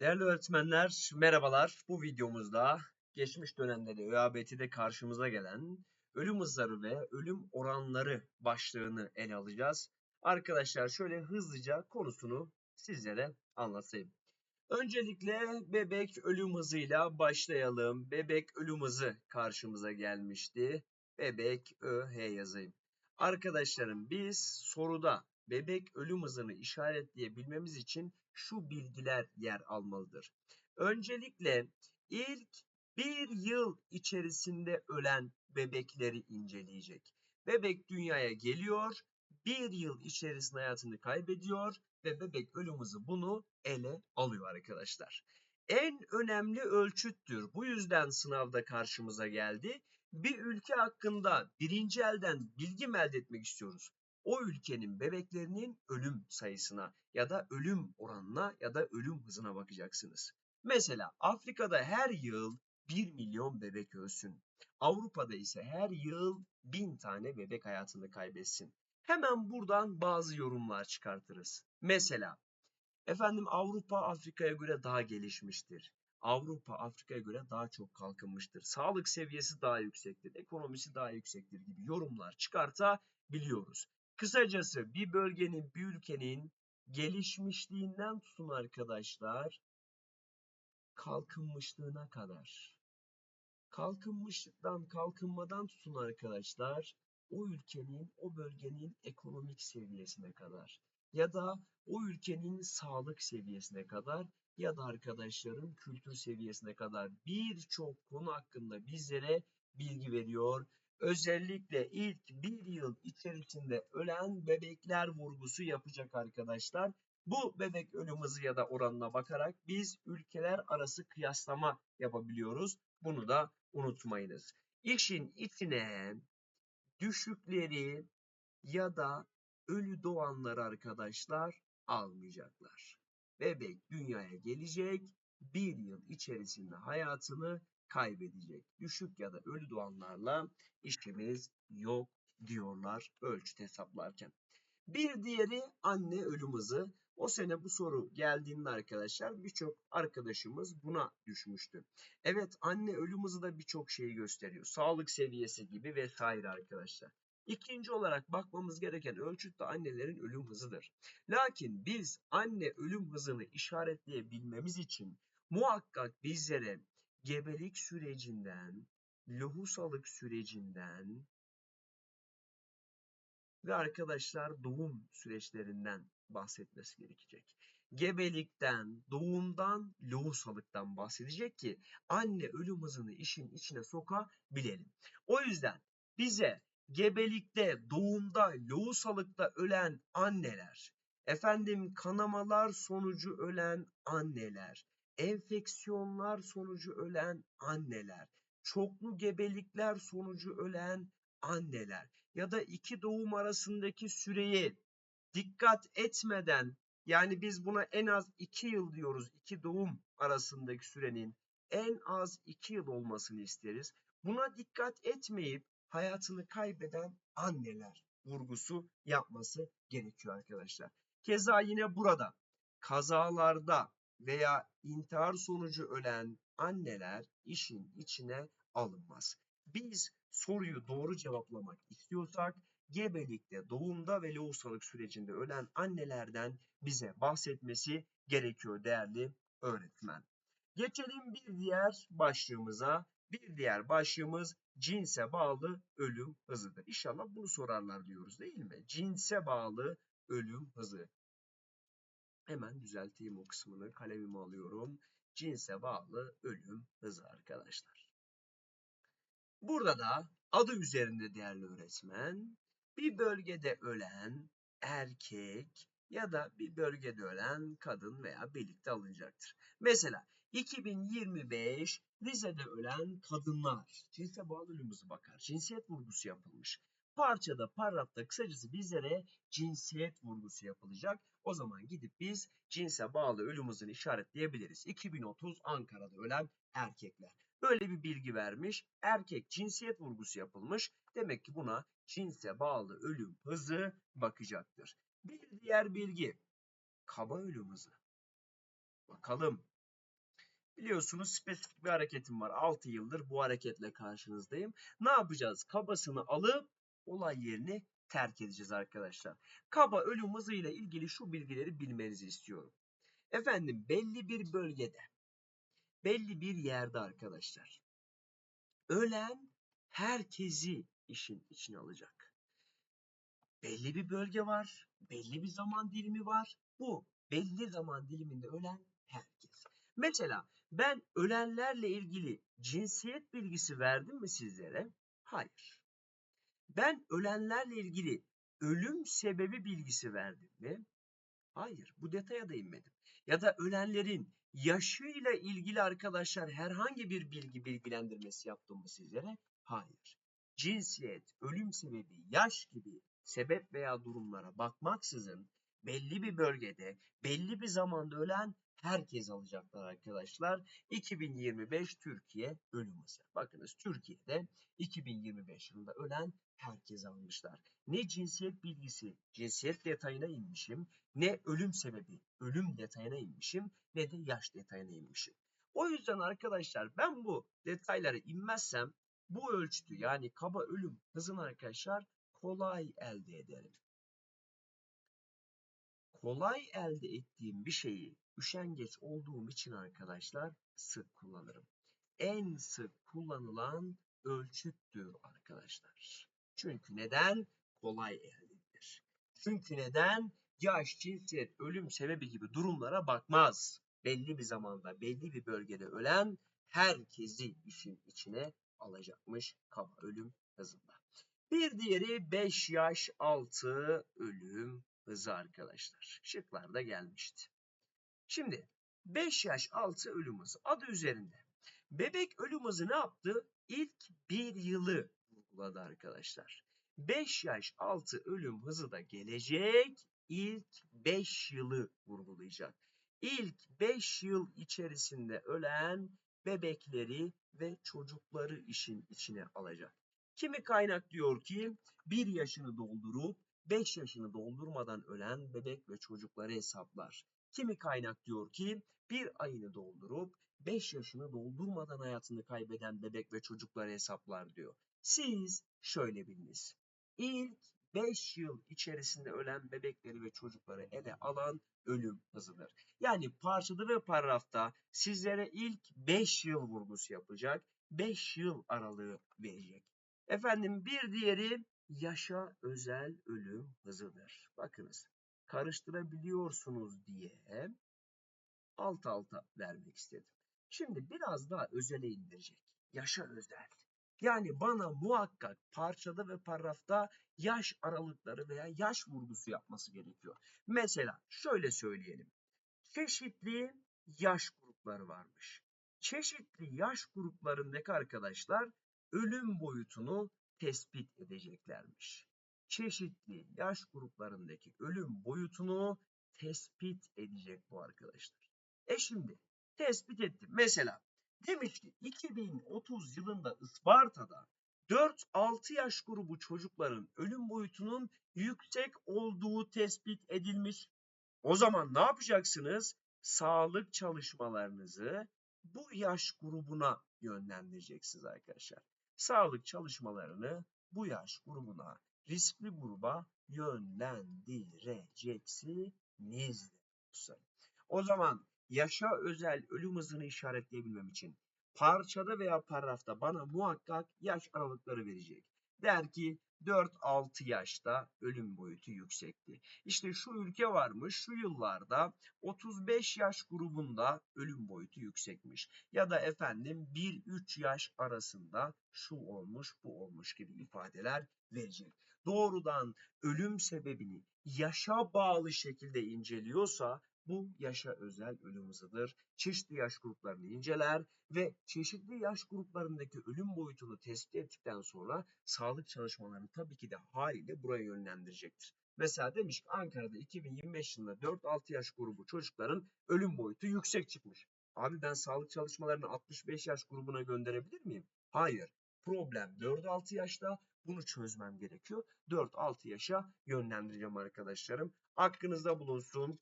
Değerli öğretmenler, merhabalar. Bu videomuzda geçmiş dönemde ÖABT'de karşımıza gelen ölüm hızları ve ölüm oranları başlığını ele alacağız. Arkadaşlar şöyle hızlıca konusunu sizlere anlatayım. Öncelikle bebek ölüm hızıyla başlayalım. Bebek ölüm hızı karşımıza gelmişti. Bebek ÖH yazayım. Arkadaşlarım biz soruda bebek ölüm hızını işaretleyebilmemiz için şu bilgiler yer almalıdır. Öncelikle ilk bir yıl içerisinde ölen bebekleri inceleyecek. Bebek dünyaya geliyor, bir yıl içerisinde hayatını kaybediyor ve bebek ölüm hızı bunu ele alıyor arkadaşlar. En önemli ölçüttür. Bu yüzden sınavda karşımıza geldi. Bir ülke hakkında birinci elden bilgi elde etmek istiyoruz? O ülkenin bebeklerinin ölüm sayısına ya da ölüm oranına ya da ölüm hızına bakacaksınız. Mesela Afrika'da her yıl 1 milyon bebek ölsün. Avrupa'da ise her yıl 1000 tane bebek hayatını kaybetsin. Hemen buradan bazı yorumlar çıkartırız. Mesela efendim Avrupa Afrika'ya göre daha gelişmiştir. Avrupa Afrika'ya göre daha çok kalkınmıştır. Sağlık seviyesi daha yüksektir, ekonomisi daha yüksektir gibi yorumlar çıkartabiliyoruz. Kısacası bir bölgenin, bir ülkenin gelişmişliğinden tutun arkadaşlar, kalkınmışlığına kadar. Kalkınmışlıktan, kalkınmadan tutun arkadaşlar, o ülkenin, o bölgenin ekonomik seviyesine kadar ya da o ülkenin sağlık seviyesine kadar ya da arkadaşların kültür seviyesine kadar birçok konu hakkında bizlere bilgi veriyor. Özellikle ilk bir yıl içerisinde ölen bebekler vurgusu yapacak arkadaşlar. Bu bebek ölüm hızı ya da oranına bakarak biz ülkeler arası kıyaslama yapabiliyoruz. Bunu da unutmayınız. İşin içine düşükleri ya da ölü doğanları arkadaşlar almayacaklar. Bebek dünyaya gelecek, bir yıl içerisinde hayatını kaybedecek. Düşük ya da ölü doğanlarla işimiz yok diyorlar ölçüt hesaplarken. Bir diğeri anne ölüm hızı. O sene bu soru geldiğinde arkadaşlar birçok arkadaşımız buna düşmüştü. Evet anne ölüm hızı da birçok şeyi gösteriyor. Sağlık seviyesi gibi vesaire arkadaşlar. İkinci olarak bakmamız gereken ölçüt de annelerin ölüm hızıdır. Lakin biz anne ölüm hızını işaretleyebilmemiz için muhakkak bizlere gebelik sürecinden, lohusalık sürecinden ve arkadaşlar doğum süreçlerinden bahsetmesi gerekecek. Gebelikten, doğumdan, lohusalıktan bahsedecek ki anne ölüm hızını işin içine sokabilelim. O yüzden bize gebelikte, doğumda, lohusalıkta ölen anneler, efendim kanamalar sonucu ölen anneler, enfeksiyonlar sonucu ölen anneler, çoklu gebelikler sonucu ölen anneler ya da iki doğum arasındaki süreyi dikkat etmeden yani biz buna en az iki yıl diyoruz iki doğum arasındaki sürenin en az iki yıl olmasını isteriz. Buna dikkat etmeyip hayatını kaybeden anneler vurgusu yapması gerekiyor arkadaşlar. Keza yine burada kazalarda veya intihar sonucu ölen anneler işin içine alınmaz. Biz soruyu doğru cevaplamak istiyorsak gebelikte, doğumda ve lohusalık sürecinde ölen annelerden bize bahsetmesi gerekiyor değerli öğretmen. Geçelim bir diğer başlığımıza. Bir diğer başlığımız cinse bağlı ölüm hızıdır. İnşallah bunu sorarlar diyoruz değil mi? Cinse bağlı ölüm hızı. Hemen düzelteyim o kısmını. Kalemimi alıyorum. Cinse bağlı ölüm hızı arkadaşlar. Burada da adı üzerinde değerli öğretmen bir bölgede ölen erkek ya da bir bölgede ölen kadın veya birlikte alınacaktır. Mesela 2025 Rize'de ölen kadınlar cinse bağlı ölümümüzü bakar. Cinsiyet vurgusu yapılmış. Parçada, paragrafta kısacası bizlere cinsiyet vurgusu yapılacak. O zaman gidip biz cinse bağlı ölüm hızını işaretleyebiliriz. 2030 Ankara'da ölen erkekler. Böyle bir bilgi vermiş. Erkek cinsiyet vurgusu yapılmış. Demek ki buna cinse bağlı ölüm hızı bakacaktır. Bir diğer bilgi kaba ölüm hızı. Bakalım Biliyorsunuz spesifik bir hareketim var. 6 yıldır bu hareketle karşınızdayım. Ne yapacağız? Kabasını alıp olay yerini terk edeceğiz arkadaşlar. Kaba ölüm hızıyla ilgili şu bilgileri bilmenizi istiyorum. Efendim belli bir bölgede, belli bir yerde arkadaşlar. Ölen herkesi işin içine alacak. Belli bir bölge var, belli bir zaman dilimi var. Bu belli zaman diliminde ölen herkes. Mesela ben ölenlerle ilgili cinsiyet bilgisi verdim mi sizlere? Hayır. Ben ölenlerle ilgili ölüm sebebi bilgisi verdim mi? Hayır. Bu detaya da inmedim. Ya da ölenlerin yaşıyla ilgili arkadaşlar herhangi bir bilgi bilgilendirmesi yaptım mı sizlere? Hayır. Cinsiyet, ölüm sebebi, yaş gibi sebep veya durumlara bakmaksızın belli bir bölgede, belli bir zamanda ölen herkes alacaklar arkadaşlar. 2025 Türkiye ölüm hızı. Bakınız Türkiye'de 2025 yılında ölen herkes almışlar. Ne cinsiyet bilgisi, cinsiyet detayına inmişim, ne ölüm sebebi, ölüm detayına inmişim, ne de yaş detayına inmişim. O yüzden arkadaşlar ben bu detaylara inmezsem bu ölçütü yani kaba ölüm hızını arkadaşlar kolay elde ederim. Kolay elde ettiğim bir şeyi üşengeç olduğum için arkadaşlar sık kullanırım. En sık kullanılan ölçüttür arkadaşlar. Çünkü neden? Kolay elde edilir. Çünkü neden? Yaş, cinsiyet, ölüm sebebi gibi durumlara bakmaz. Belli bir zamanda, belli bir bölgede ölen herkesi işin içine alacakmış kaba ölüm hızında. Bir diğeri 5 yaş altı ölüm hızı arkadaşlar. Şıklarda gelmişti. Şimdi 5 yaş altı ölüm hızı adı üzerinde. Bebek ölüm hızı ne yaptı? İlk bir yılı vurguladı arkadaşlar. 5 yaş altı ölüm hızı da gelecek ilk 5 yılı vurgulayacak. İlk 5 yıl içerisinde ölen bebekleri ve çocukları işin içine alacak. Kimi kaynak diyor ki 1 yaşını doldurup 5 yaşını doldurmadan ölen bebek ve çocukları hesaplar. Kimi kaynak diyor ki bir ayını doldurup 5 yaşını doldurmadan hayatını kaybeden bebek ve çocukları hesaplar diyor. Siz şöyle biliniz. İlk 5 yıl içerisinde ölen bebekleri ve çocukları ele alan ölüm hızıdır. Yani parçada ve paragrafta sizlere ilk 5 yıl vurgusu yapacak, 5 yıl aralığı verecek. Efendim bir diğeri yaşa özel ölüm hızıdır. Bakınız karıştırabiliyorsunuz diye alt alta vermek istedim. Şimdi biraz daha özele indirecek. Yaşa özel. Yani bana muhakkak parçada ve paragrafta yaş aralıkları veya yaş vurgusu yapması gerekiyor. Mesela şöyle söyleyelim. Çeşitli yaş grupları varmış. Çeşitli yaş gruplarındaki arkadaşlar ölüm boyutunu tespit edeceklermiş. Çeşitli yaş gruplarındaki ölüm boyutunu tespit edecek bu arkadaşlar. E şimdi tespit ettim. Mesela demiş ki 2030 yılında Isparta'da 4-6 yaş grubu çocukların ölüm boyutunun yüksek olduğu tespit edilmiş. O zaman ne yapacaksınız? Sağlık çalışmalarınızı bu yaş grubuna yönlendireceksiniz arkadaşlar. Sağlık çalışmalarını bu yaş grubuna, riskli gruba yönlendireceksiniz. O zaman yaşa özel ölüm hızını işaretleyebilmem için parçada veya paragrafta bana muhakkak yaş aralıkları verecek. Der ki 4-6 yaşta ölüm boyutu yüksekti. İşte şu ülke varmış şu yıllarda 35 yaş grubunda ölüm boyutu yüksekmiş. Ya da efendim 1-3 yaş arasında şu olmuş bu olmuş gibi ifadeler verecek. Doğrudan ölüm sebebini yaşa bağlı şekilde inceliyorsa bu yaşa özel ölüm hızıdır. Çeşitli yaş gruplarını inceler ve çeşitli yaş gruplarındaki ölüm boyutunu tespit ettikten sonra sağlık çalışmalarını tabii ki de haliyle buraya yönlendirecektir. Mesela demiş ki Ankara'da 2025 yılında 4-6 yaş grubu çocukların ölüm boyutu yüksek çıkmış. Abi ben sağlık çalışmalarını 65 yaş grubuna gönderebilir miyim? Hayır. Problem 4-6 yaşta bunu çözmem gerekiyor. 4-6 yaşa yönlendireceğim arkadaşlarım. Aklınızda bulunsun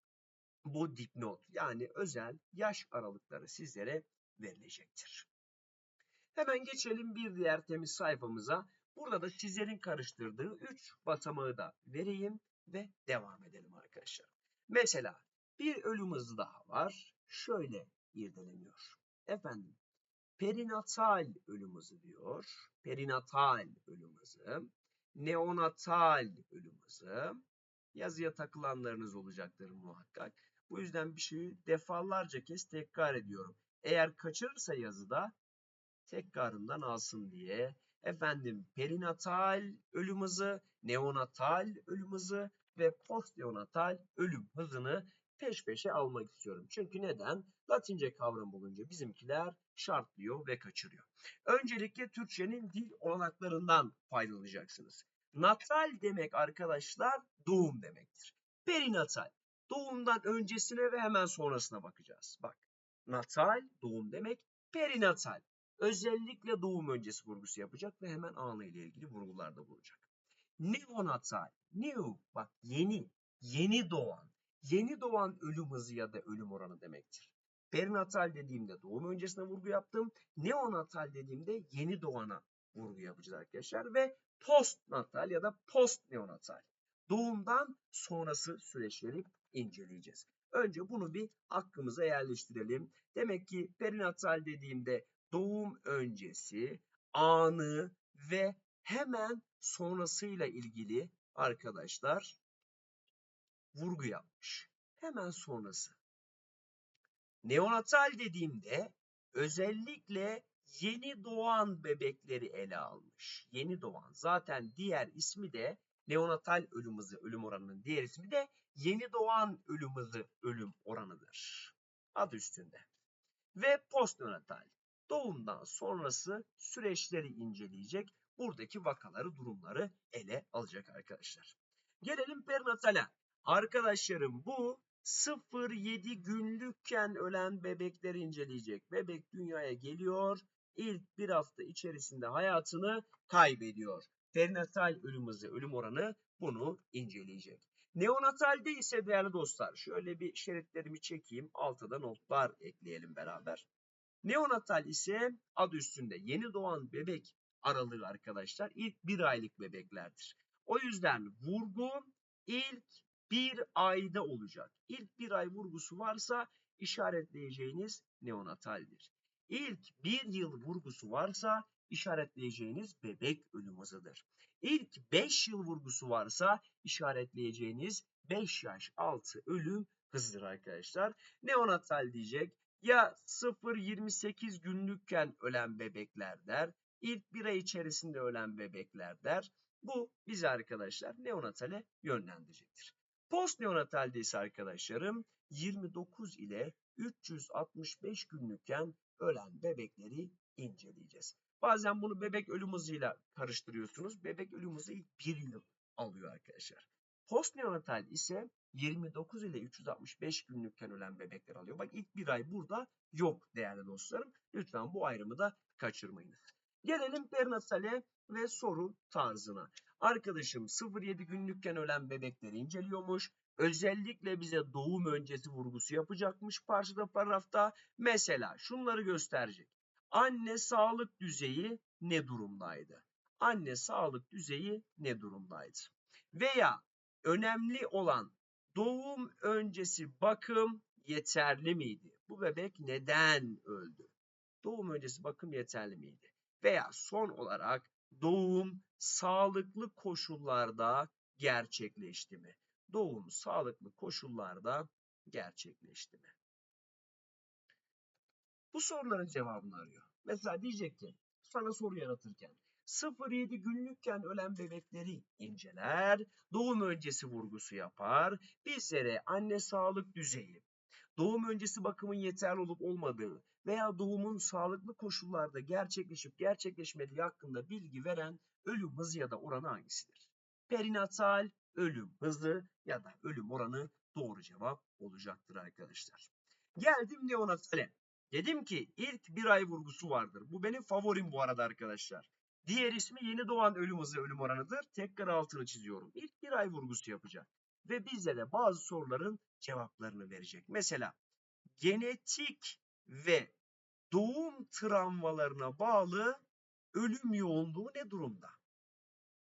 bu dipnot yani özel yaş aralıkları sizlere verilecektir. Hemen geçelim bir diğer temiz sayfamıza. Burada da sizlerin karıştırdığı 3 basamağı da vereyim ve devam edelim arkadaşlar. Mesela bir ölüm hızı daha var. Şöyle irdeleniyor. Efendim perinatal ölüm hızı diyor. Perinatal ölüm hızı. Neonatal ölüm hızı. Yazıya takılanlarınız olacaktır muhakkak. Bu yüzden bir şeyi defalarca kez tekrar ediyorum. Eğer kaçırırsa yazıda tekrarından alsın diye. Efendim perinatal ölüm hızı, neonatal ölüm hızı ve postneonatal ölüm hızını peş peşe almak istiyorum. Çünkü neden? Latince kavram bulunca bizimkiler şartlıyor ve kaçırıyor. Öncelikle Türkçenin dil olanaklarından faydalanacaksınız. Natal demek arkadaşlar doğum demektir. Perinatal doğumdan öncesine ve hemen sonrasına bakacağız. Bak natal doğum demek, perinatal özellikle doğum öncesi vurgusu yapacak ve hemen anı ile ilgili vurgularda bulacak. Neonatal, new bak yeni, yeni doğan, yeni doğan ölüm hızı ya da ölüm oranı demektir. Perinatal dediğimde doğum öncesine vurgu yaptım. Neonatal dediğimde yeni doğana vurgu yapacağız arkadaşlar ve postnatal ya da postneonatal doğumdan sonrası süreçleri inceleyeceğiz. Önce bunu bir aklımıza yerleştirelim. Demek ki perinatal dediğimde doğum öncesi, anı ve hemen sonrasıyla ilgili arkadaşlar vurgu yapmış. Hemen sonrası. Neonatal dediğimde özellikle yeni doğan bebekleri ele almış. Yeni doğan. Zaten diğer ismi de neonatal ölüm hızı, ölüm oranının diğer ismi de yeni doğan ölüm hızı, ölüm oranıdır. Adı üstünde. Ve postneonatal. Doğumdan sonrası süreçleri inceleyecek. Buradaki vakaları, durumları ele alacak arkadaşlar. Gelelim perinatale. Arkadaşlarım bu 0-7 günlükken ölen bebekleri inceleyecek. Bebek dünyaya geliyor. İlk bir hafta içerisinde hayatını kaybediyor. Perinatal ölüm hızı, ölüm oranı bunu inceleyecek. Neonatalde ise değerli dostlar şöyle bir şeritlerimi çekeyim. Altıda notlar ekleyelim beraber. Neonatal ise adı üstünde yeni doğan bebek aralığı arkadaşlar ilk bir aylık bebeklerdir. O yüzden vurgu ilk bir ayda olacak. İlk bir ay vurgusu varsa işaretleyeceğiniz neonataldir. İlk bir yıl vurgusu varsa işaretleyeceğiniz bebek ölüm hızıdır. İlk 5 yıl vurgusu varsa işaretleyeceğiniz 5 yaş altı ölüm hızıdır arkadaşlar. Neonatal diyecek ya 0-28 günlükken ölen bebekler der, ilk bir ay içerisinde ölen bebekler der. Bu bizi arkadaşlar neonatale yönlendirecektir. Post neonatalde ise arkadaşlarım 29 ile 365 günlükken ölen bebekleri inceleyeceğiz. Bazen bunu bebek ölüm hızıyla karıştırıyorsunuz. Bebek ölüm hızı ilk bir yıl alıyor arkadaşlar. Postneonatal ise 29 ile 365 günlükken ölen bebekler alıyor. Bak ilk bir ay burada yok değerli dostlarım. Lütfen bu ayrımı da kaçırmayınız. Gelelim perinatale ve soru tarzına. Arkadaşım 0-7 günlükken ölen bebekleri inceliyormuş. Özellikle bize doğum öncesi vurgusu yapacakmış parçada paragrafta. Mesela şunları gösterecek. Anne sağlık düzeyi ne durumdaydı? Anne sağlık düzeyi ne durumdaydı? Veya önemli olan doğum öncesi bakım yeterli miydi? Bu bebek neden öldü? Doğum öncesi bakım yeterli miydi? Veya son olarak doğum sağlıklı koşullarda gerçekleşti mi? Doğum sağlıklı koşullarda gerçekleşti mi? Bu soruların cevabını arıyor. Mesela diyecek ki sana soru yaratırken 0-7 günlükken ölen bebekleri inceler, doğum öncesi vurgusu yapar, bizlere anne sağlık düzeyi, doğum öncesi bakımın yeterli olup olmadığı veya doğumun sağlıklı koşullarda gerçekleşip gerçekleşmediği hakkında bilgi veren ölüm hızı ya da oranı hangisidir? Perinatal ölüm hızı ya da ölüm oranı doğru cevap olacaktır arkadaşlar. Geldim neonatale. Dedim ki ilk bir ay vurgusu vardır. Bu benim favorim bu arada arkadaşlar. Diğer ismi yeni doğan ölüm hızı ölüm oranıdır. Tekrar altını çiziyorum. İlk bir ay vurgusu yapacak. Ve bize de bazı soruların cevaplarını verecek. Mesela genetik ve doğum travmalarına bağlı ölüm yoğunluğu ne durumda?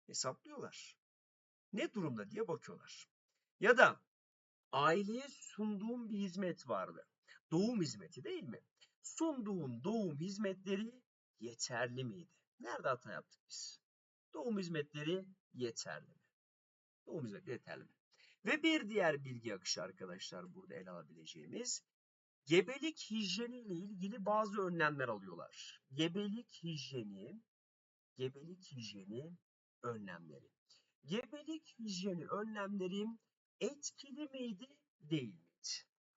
Hesaplıyorlar. Ne durumda diye bakıyorlar. Ya da aileye sunduğum bir hizmet vardı. Doğum hizmeti değil mi? Sunduğum doğum hizmetleri yeterli miydi? Nerede hata yaptık biz? Doğum hizmetleri yeterli mi? Doğum hizmetleri yeterli mi? Ve bir diğer bilgi akışı arkadaşlar burada ele alabileceğimiz gebelik hijyeni ile ilgili bazı önlemler alıyorlar. Gebelik hijyeni, gebelik hijyeni önlemleri. Gebelik hijyeni önlemleri etkili miydi, değil miydi?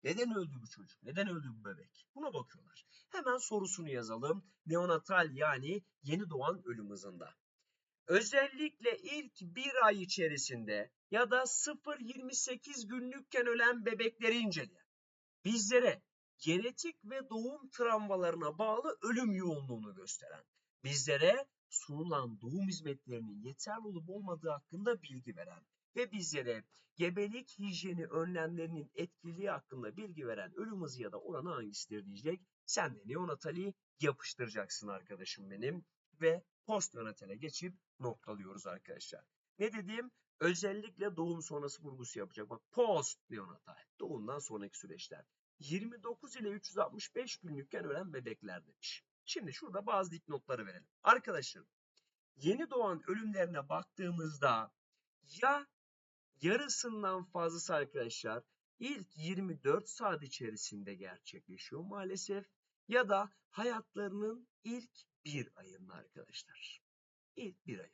Neden öldü bu çocuk? Neden öldü bu bebek? Buna bakıyorlar. Hemen sorusunu yazalım. Neonatal yani yeni doğan ölüm hızında. Özellikle ilk bir ay içerisinde ya da 0-28 günlükken ölen bebekleri inceleyen bizlere genetik ve doğum travmalarına bağlı ölüm yoğunluğunu gösteren, bizlere sunulan doğum hizmetlerinin yeterli olup olmadığı hakkında bilgi veren ve bizlere gebelik hijyeni önlemlerinin etkililiği hakkında bilgi veren ölüm hızı ya da oranı hangisidir diyecek. Sen de neonatali yapıştıracaksın arkadaşım benim ve postnatale geçip noktalıyoruz arkadaşlar. Ne dediğim özellikle doğum sonrası vurgusu yapacak. Bak post neonatal doğumdan sonraki süreçler. 29 ile 365 günlükken ölen bebekler demiş. Şimdi şurada bazı dipnotları verelim. Arkadaşlar yeni doğan ölümlerine baktığımızda ya yarısından fazlası arkadaşlar ilk 24 saat içerisinde gerçekleşiyor maalesef ya da hayatlarının ilk bir ayında arkadaşlar. İlk bir ayı.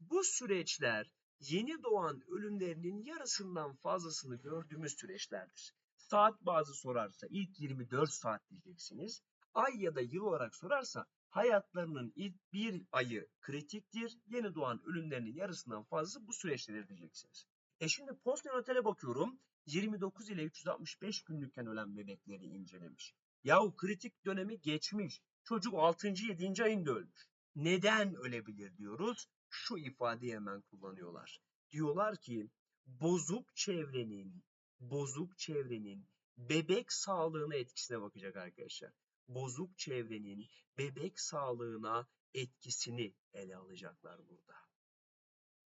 Bu süreçler yeni doğan ölümlerinin yarısından fazlasını gördüğümüz süreçlerdir. Saat bazı sorarsa ilk 24 saat diyeceksiniz. Ay ya da yıl olarak sorarsa hayatlarının ilk bir ayı kritiktir. Yeni doğan ölümlerinin yarısından fazlası bu süreçtedir diyeceksiniz. E şimdi postnatale bakıyorum. 29 ile 365 günlükken ölen bebekleri incelemiş. Yahu kritik dönemi geçmiş. Çocuk 6. 7. ayında ölmüş. Neden ölebilir diyoruz? Şu ifadeyi hemen kullanıyorlar. Diyorlar ki bozuk çevrenin, bozuk çevrenin bebek sağlığına etkisine bakacak arkadaşlar. Bozuk çevrenin bebek sağlığına etkisini ele alacaklar burada.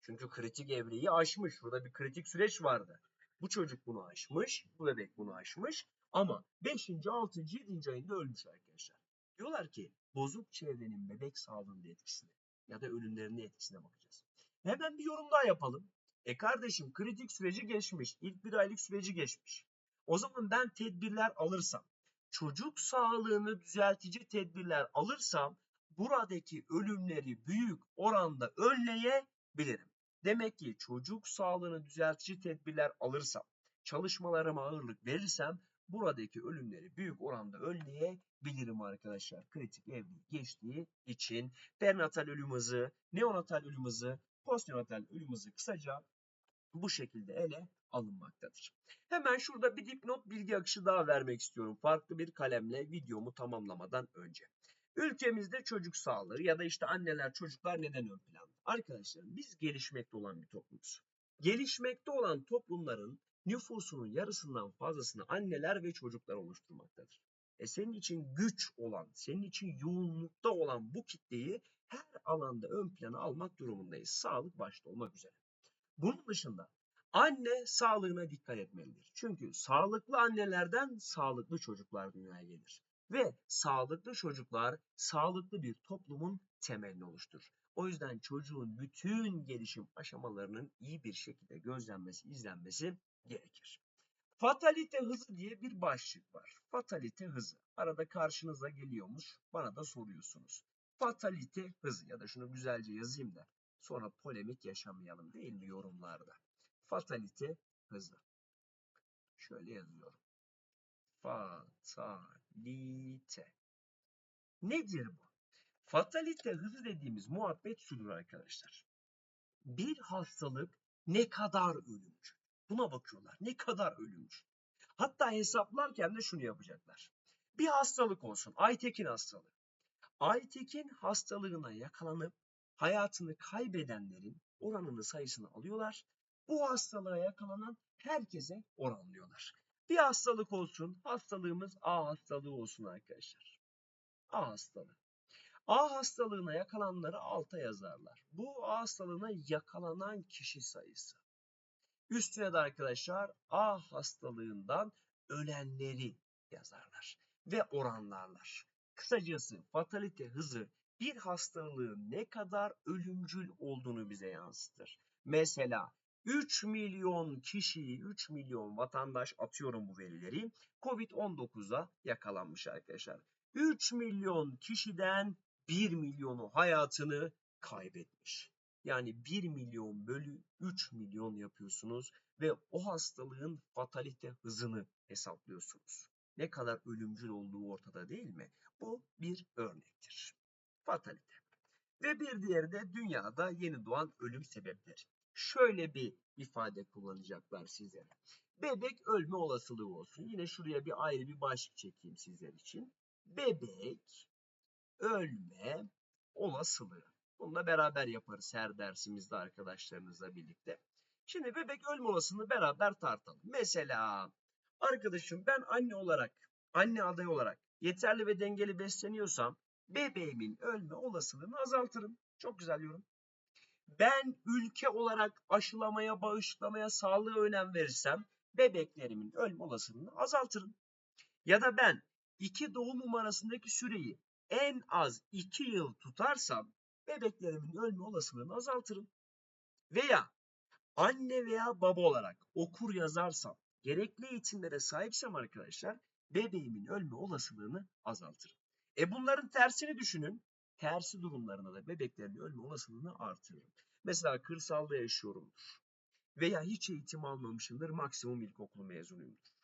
Çünkü kritik evreyi aşmış. Burada bir kritik süreç vardı. Bu çocuk bunu aşmış, bu bebek bunu aşmış ama 5. 6. 7. ayında ölmüş arkadaşlar. Diyorlar ki bozuk çevrenin bebek sağlığında etkisine ya da ölümlerinin etkisine bakacağız. Hemen bir yorum daha yapalım. E kardeşim kritik süreci geçmiş, ilk bir aylık süreci geçmiş. O zaman ben tedbirler alırsam, çocuk sağlığını düzeltici tedbirler alırsam buradaki ölümleri büyük oranda önleyebilirim. Demek ki çocuk sağlığını düzeltici tedbirler alırsam, çalışmalarıma ağırlık verirsem buradaki ölümleri büyük oranda önleyebilirim arkadaşlar. Kritik evre geçtiği için perinatal ölüm hızı, neonatal ölüm hızı, postneonatal ölüm hızı kısaca bu şekilde ele alınmaktadır. Hemen şurada bir dipnot bilgi akışı daha vermek istiyorum. Farklı bir kalemle videomu tamamlamadan önce. Ülkemizde çocuk sağlığı ya da işte anneler çocuklar neden ön planda? Arkadaşlar biz gelişmekte olan bir toplumuz. Gelişmekte olan toplumların nüfusunun yarısından fazlasını anneler ve çocuklar oluşturmaktadır. E senin için güç olan, senin için yoğunlukta olan bu kitleyi her alanda ön plana almak durumundayız. Sağlık başta olmak üzere. Bunun dışında anne sağlığına dikkat etmelidir. Çünkü sağlıklı annelerden sağlıklı çocuklar dünyaya gelir. Ve sağlıklı çocuklar sağlıklı bir toplumun temelini oluşturur. O yüzden çocuğun bütün gelişim aşamalarının iyi bir şekilde gözlenmesi, izlenmesi gerekir. Fatalite hızı diye bir başlık var. Fatalite hızı. Arada karşınıza geliyormuş. Bana da soruyorsunuz. Fatalite hızı ya da şunu güzelce yazayım da sonra polemik yaşamayalım değil mi yorumlarda? Fatalite hızı. Şöyle yazıyorum. Fatalite. Nedir bu? Fatalite hızı dediğimiz muhabbet şudur arkadaşlar. Bir hastalık ne kadar ölümcül? Buna bakıyorlar. Ne kadar ölümcül? Hatta hesaplarken de şunu yapacaklar. Bir hastalık olsun. Aytekin hastalığı. Aytekin hastalığına yakalanıp hayatını kaybedenlerin oranını sayısını alıyorlar. Bu hastalığa yakalanan herkese oranlıyorlar. Bir hastalık olsun, hastalığımız A hastalığı olsun arkadaşlar. A hastalığı. A hastalığına yakalananları alta yazarlar. Bu A hastalığına yakalanan kişi sayısı. Üstüne de arkadaşlar A hastalığından ölenleri yazarlar ve oranlarlar. Kısacası fatalite hızı bir hastalığın ne kadar ölümcül olduğunu bize yansıtır. Mesela 3 milyon kişiyi, 3 milyon vatandaş atıyorum bu verileri COVID-19'a yakalanmış arkadaşlar. 3 milyon kişiden 1 milyonu hayatını kaybetmiş. Yani 1 milyon bölü 3 milyon yapıyorsunuz ve o hastalığın fatalite hızını hesaplıyorsunuz. Ne kadar ölümcül olduğu ortada değil mi? Bu bir örnektir. Fatalite. Ve bir diğeri de dünyada yeni doğan ölüm sebepleri. Şöyle bir ifade kullanacaklar sizlere. Bebek ölme olasılığı olsun. Yine şuraya bir ayrı bir başlık çekeyim sizler için. Bebek ölme olasılığı. Bununla beraber yaparız her dersimizde arkadaşlarınızla birlikte. Şimdi bebek ölme olasılığını beraber tartalım. Mesela arkadaşım ben anne olarak, anne adayı olarak yeterli ve dengeli besleniyorsam bebeğimin ölme olasılığını azaltırım. Çok güzel yorum. Ben ülke olarak aşılamaya, bağışlamaya, sağlığa önem verirsem bebeklerimin ölme olasılığını azaltırım. Ya da ben iki doğum arasındaki süreyi en az iki yıl tutarsam bebeklerimin ölme olasılığını azaltırım. Veya anne veya baba olarak okur yazarsam, gerekli eğitimlere sahipsem arkadaşlar bebeğimin ölme olasılığını azaltırım. E bunların tersini düşünün. Tersi durumlarında da bebeklerin ölme olasılığını artırırım. Mesela kırsalda yaşıyorumdur. Veya hiç eğitim almamışımdır, maksimum ilkokul mezunuyumdur.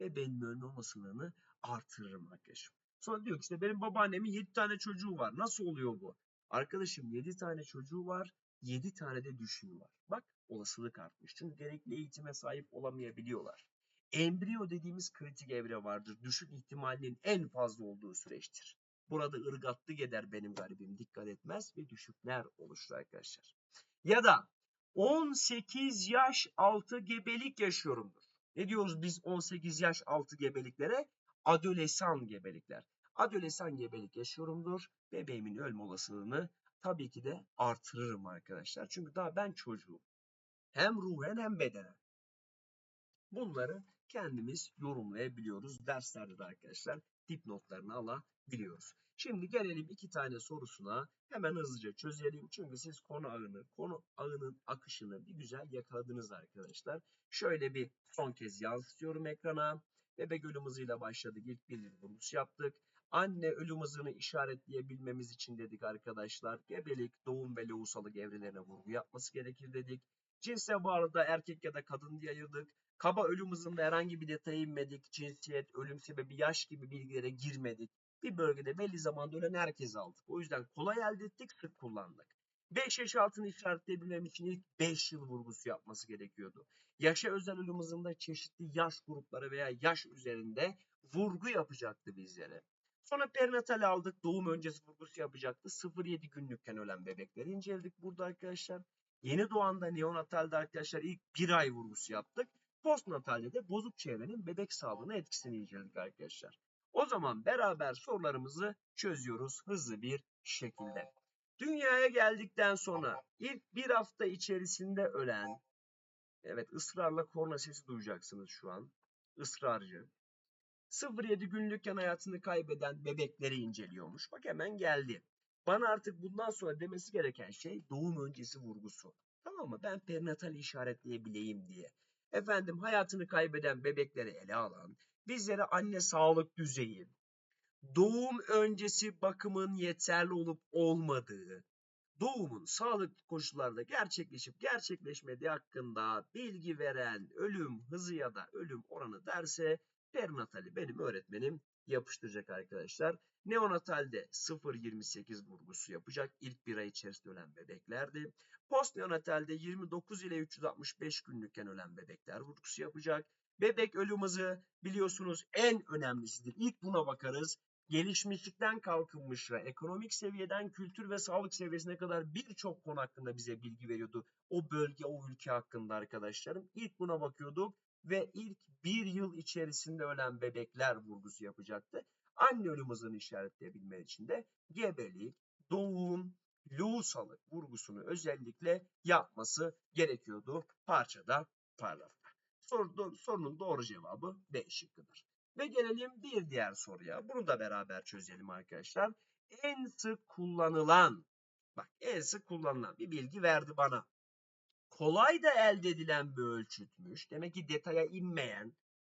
Bebeğimin ölme olasılığını artırırım arkadaşım. Sonra diyor ki işte benim babaannemin 7 tane çocuğu var. Nasıl oluyor bu? Arkadaşım 7 tane çocuğu var, 7 tane de düşüğü var. Bak olasılık artmış. Çünkü gerekli eğitime sahip olamayabiliyorlar. Embriyo dediğimiz kritik evre vardır. Düşük ihtimalinin en fazla olduğu süreçtir. Burada ırgatlık eder benim garibim dikkat etmez ve düşükler oluşur arkadaşlar. Ya da 18 yaş altı gebelik yaşıyorumdur. Ne diyoruz biz 18 yaş altı gebeliklere? Adolesan gebelikler. Adolesan gebelik yaşıyorumdur. Bebeğimin ölme olasılığını tabii ki de artırırım arkadaşlar. Çünkü daha ben çocuğum. Hem ruhen hem bedenen. Bunları kendimiz yorumlayabiliyoruz. Derslerde de arkadaşlar dipnotlarını alabiliyoruz. Şimdi gelelim iki tane sorusuna hemen hızlıca çözelim. Çünkü siz konu ağını, konu ağının akışını bir güzel yakaladınız arkadaşlar. Şöyle bir son kez yansıtıyorum ekrana. Bebek ölüm hızıyla başladık. İlk bir vurgusu yaptık. Anne ölüm hızını işaretleyebilmemiz için dedik arkadaşlar. Gebelik, doğum ve lohusalık evrelerine vurgu yapması gerekir dedik. Cinse bu arada erkek ya da kadın diye ayırdık. Kaba ölüm hızında herhangi bir detaya inmedik. Cinsiyet, ölüm sebebi, yaş gibi bilgilere girmedik. Bir bölgede belli zamanda ölen herkes aldık. O yüzden kolay elde ettik, sık kullandık. 5 yaş altını işaretleyebilmem için ilk 5 yıl vurgusu yapması gerekiyordu. Yaşa özel ölüm hızında çeşitli yaş grupları veya yaş üzerinde vurgu yapacaktı bizlere. Sonra perinatal aldık. Doğum öncesi vurgusu yapacaktı. 0-7 günlükken ölen bebekleri inceledik burada arkadaşlar. Yeni doğanda neonatalde arkadaşlar ilk bir ay vurgusu yaptık. Postnatalde de bozuk çevrenin bebek sağlığına etkisini inceledik arkadaşlar. O zaman beraber sorularımızı çözüyoruz hızlı bir şekilde. Dünyaya geldikten sonra ilk bir hafta içerisinde ölen, evet ısrarla korna sesi duyacaksınız şu an, ısrarcı. 0-7 günlükken hayatını kaybeden bebekleri inceliyormuş. Bak hemen geldi. Bana artık bundan sonra demesi gereken şey doğum öncesi vurgusu. Tamam mı? Ben perinatal işaretleyebileyim diye. Efendim hayatını kaybeden bebekleri ele alan, bizlere anne sağlık düzeyi, doğum öncesi bakımın yeterli olup olmadığı, doğumun sağlıklı koşullarda gerçekleşip gerçekleşmediği hakkında bilgi veren ölüm hızı ya da ölüm oranı derse perinatali benim öğretmenim yapıştıracak arkadaşlar. Neonatalde 0-28 vurgusu yapacak. İlk bir ay içerisinde ölen bebeklerdi. Postneonatalde 29 ile 365 günlükken ölen bebekler vurgusu yapacak. Bebek ölüm hızı biliyorsunuz en önemlisidir. İlk buna bakarız. Gelişmişlikten kalkınmışa, ekonomik seviyeden kültür ve sağlık seviyesine kadar birçok konu hakkında bize bilgi veriyordu. O bölge, o ülke hakkında arkadaşlarım. İlk buna bakıyorduk ve ilk bir yıl içerisinde ölen bebekler vurgusu yapacaktı. Anne ölüm hızını işaretleyebilmen için de gebelik, doğum, lohusalık vurgusunu özellikle yapması gerekiyordu parçada paragrafta. Soru, sorunun doğru cevabı B şıkkıdır. Ve gelelim bir diğer soruya. Bunu da beraber çözelim arkadaşlar. En sık kullanılan, bak en sık kullanılan bir bilgi verdi bana. Kolay da elde edilen bir ölçütmüş. Demek ki detaya inmeyen,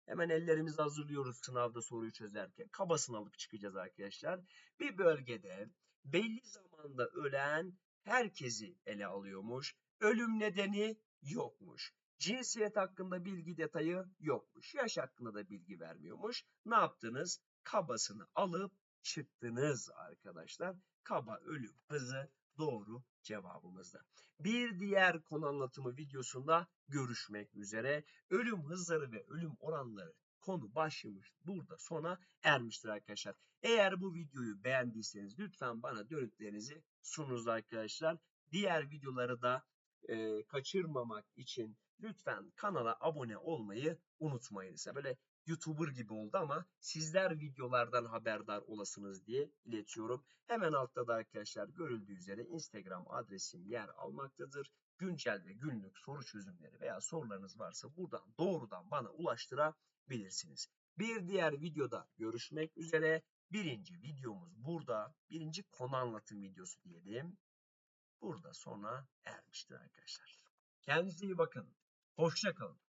hemen ellerimizi hazırlıyoruz sınavda soruyu çözerken. Kabasını alıp çıkacağız arkadaşlar. Bir bölgede belli zamanda ölen herkesi ele alıyormuş. Ölüm nedeni yokmuş. Cinsiyet hakkında bilgi detayı yokmuş. Yaş hakkında da bilgi vermiyormuş. Ne yaptınız? Kabasını alıp çıktınız arkadaşlar. Kaba ölüm hızı doğru cevabımızda. Bir diğer konu anlatımı videosunda görüşmek üzere. Ölüm hızları ve ölüm oranları konu başlamış burada sona ermiştir arkadaşlar. Eğer bu videoyu beğendiyseniz lütfen bana dönütlerinizi sununuz arkadaşlar. Diğer videoları da e, kaçırmamak için lütfen kanala abone olmayı unutmayınız. Böyle YouTuber gibi oldu ama sizler videolardan haberdar olasınız diye iletiyorum. Hemen altta da arkadaşlar görüldüğü üzere Instagram adresim yer almaktadır. Güncel ve günlük soru çözümleri veya sorularınız varsa buradan doğrudan bana ulaştırabilirsiniz. Bir diğer videoda görüşmek üzere. Birinci videomuz burada. Birinci konu anlatım videosu diyelim. Burada sona ermiştir arkadaşlar. Kendinize iyi bakın. Hoşça kalın.